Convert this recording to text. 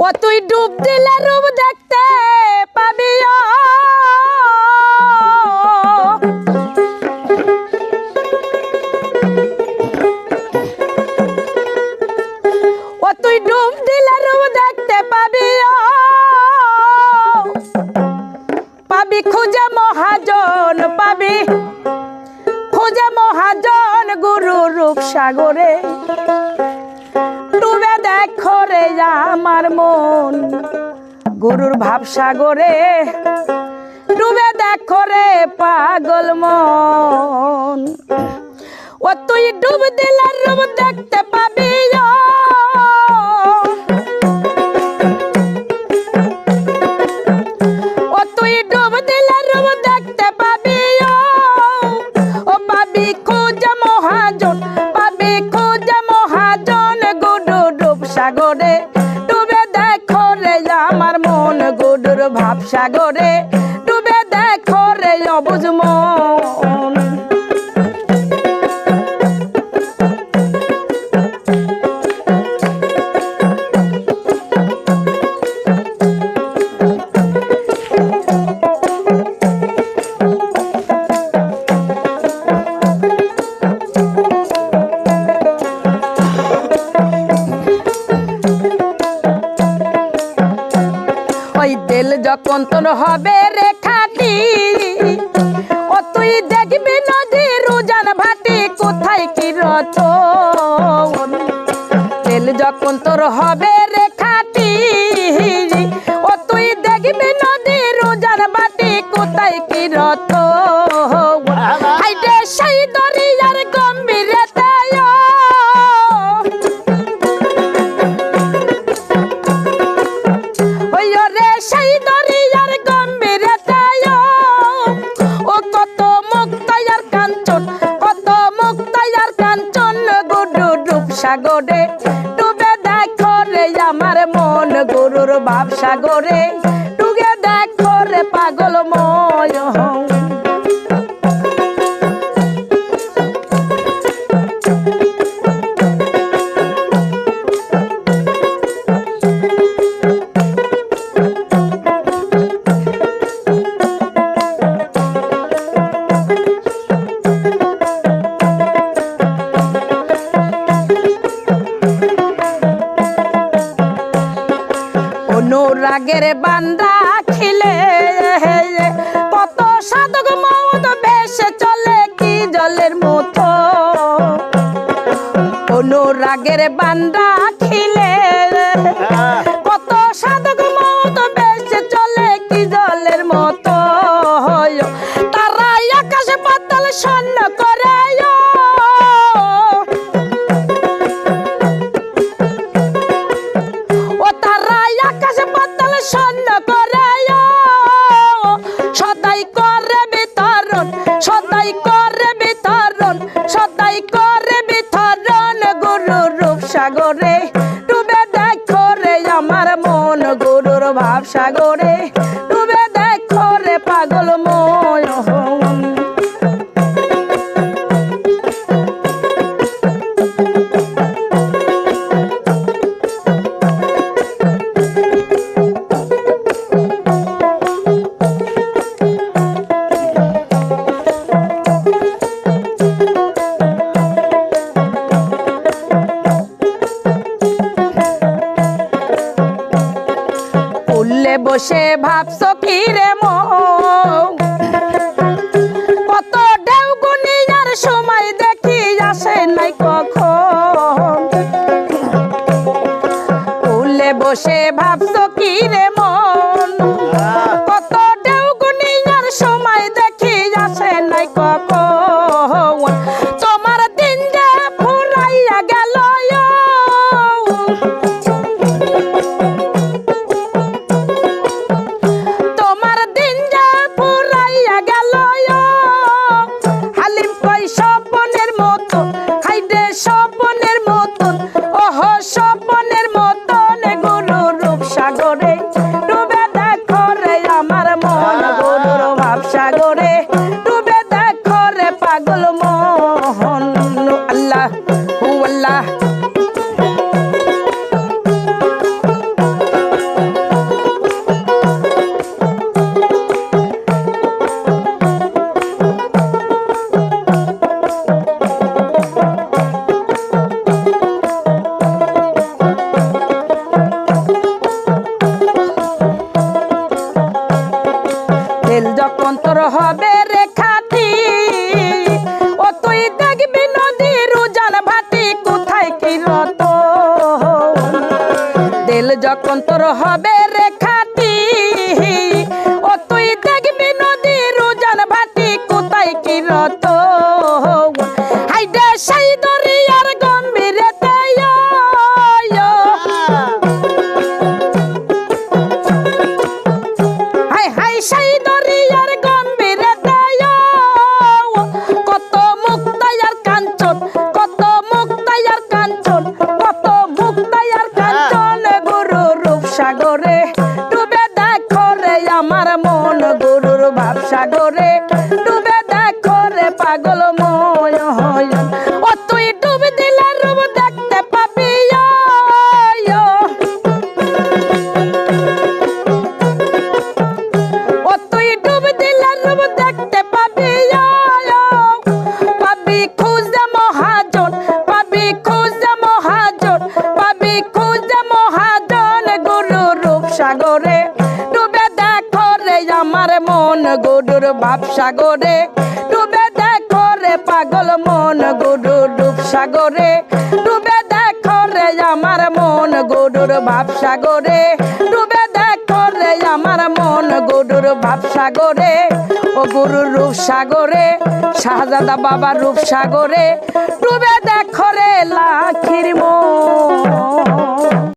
ও, তুই ডুব দিলে রূপ দেখতে পাবি ও। তুই ডুব দিলে দেখতে পাবি। পাবি খুঁজে মহাজন, পাবি খুঁজে মহাজন গুরু রূপ সাগরে দেখো রে আমার মন। গুরুর ভাব সাগরে ডুবে দেখো রে পাগল মন। ও তুই ডুব দিলার রূপ দেখতে পাবি সাগরে ডুবে দেখো রে অবুজ ওই দিল যখন তোর হবে রে খাটি, ও তুই দেখবি নদী রুজান ভাটি কোথায় কি রতন? তেল যখন তোর হবে রে খাটি, ও তুই দেখবি নদী রুজান ভাটি কোথায় কি রত সাগরে। ডুবে দেখো রে আমার মন গুরুর বাপ সাগরে। ডুবে দেখো রে পাগল ময় অনুরাগের বান্দা খিলে। কত সাধক মত বেশ চলে কি জলের মতো। অনুরাগের বান্দা খিলে। কত সাধক মত বেশ চলে কি জলের মতো। সাগরে ডুবে দেখো রে আমার মন গরুর ভাব সাগরে। বসে ভাবছ কি রে মন? যখন তোর হবে রেখাটি ও তুই দেখবি নদীর উজান ভাটি কোথায় কি রত? পাগল ময় ও, তুই ডুবে রূপ দেখতে পাবি, ও তুই ডুব রূপ দেখতে পাবি পাবি খুঁজে মহাজন, পাবি খুঁজে মহাজন, পাবি খুঁজে মহাজন গুরু রূপ সাগরে। ডুবে দেখো রে আমার মন গুরুর সাগরে। ডুবে পাগল মন গুরু রূপ সাগরে। ডুবে দেখো রে আমার মন গুরুর ভাব সাগরে। ডুবে দেখো রে আমার মন গরুর ভাব সাগরে। ও গরুর রূপ সাগরে, শাহজাদা বাবা রূপ সাগরে। ডুবে দেখো রে লাখির মন।